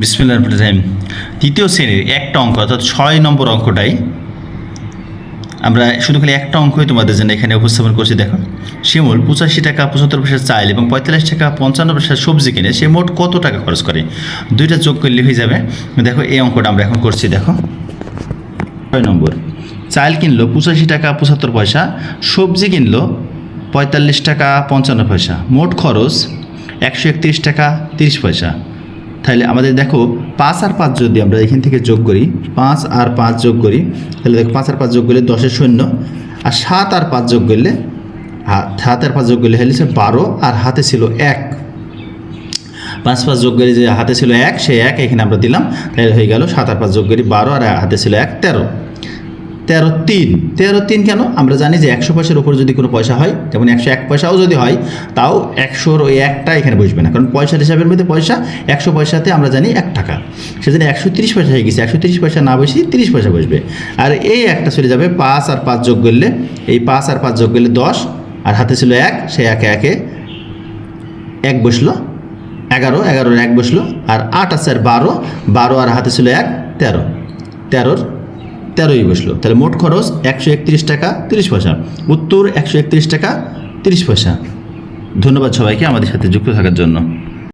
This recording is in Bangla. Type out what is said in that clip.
বিসমিল্লাহ তৃতীয় শ্রেণির একটা অঙ্ক, অর্থাৎ ছয় নম্বর অঙ্কটাই আমরা শুধু খালি একটা অঙ্কই তোমাদের জন্য এখানে উপস্থাপন করছি, দেখো। শিমুল পঁচাশি টাকা পঁচাত্তর পয়সা চাইল এবং পঁয়তাল্লিশ টাকা পঞ্চান্ন পয়সা সবজি কিনে সে মোট কত টাকা খরচ করে? দুইটা যোগ করলে হয়ে যাবে। দেখো, এই অঙ্কটা আমরা এখন করছি, দেখো। ছয় নম্বর চাল কিনলো পঁচাশি টাকা পঁচাত্তর পয়সা, সবজি কিনলো পঁয়তাল্লিশ টাকা পঞ্চান্ন পয়সা, মোট খরচ একশো একত্রিশ টাকা তিরিশ পয়সা। তাহলে আমাদের দেখো পাঁচ আর পাঁচ যদি আমরা এখান থেকে যোগ করি, পাঁচ আর পাঁচ যোগ করি, তাহলে দেখো পাঁচ আর পাঁচ যোগ করলে দশের শূন্য, আর সাত আর পাঁচ যোগ করলে সাত আর পাঁচ যোগ করলে হলে বারো, আর হাতে ছিল এক। পাঁচ পাঁচ যোগ করি যে হাতে ছিল এক সে এক এখানে আমরা দিলাম, তাহলে হয়ে গেল সাত আর পাঁচ যোগ করি বারো, আর হাতে ছিল এক তেরো। তেরো তিন। তেরো তিন কেন? আমরা জানি যে একশো পয়সার উপর যদি কোনো পয়সা হয়, যেমন একশো এক পয়সাও যদি হয়, তাও একশোর ওই একটা এখানে বসবে না। কারণ পয়সার হিসাবের মধ্যে পয়সা, একশো পয়সাতে আমরা জানি এক টাকা। সেজন্য একশো তিরিশ পয়সা হয়ে গেছে। একশো তিরিশ পয়সা না বসি তিরিশ পয়সা বসবে। আর এই একটা চলে যাবে পাঁচ আর পাঁচ যোগ করলে, এই পাঁচ আর পাঁচ যোগ করলে দশ, আর হাতে ছিল এক, সে একে একে এক বসল, এগারো, এগারোর এক বসল, আর আট আছে আর বারো বারো আর হাতে ছিল এক, তেরো। তেরোর তেরোই বসল। তাহলে মোট খরচ একশো একত্রিশ টাকা তিরিশ পয়সা। উত্তর একশো একত্রিশ টাকা তিরিশ পয়সা। ধন্যবাদ সবাইকে আমাদের সাথে যুক্ত থাকার জন্য।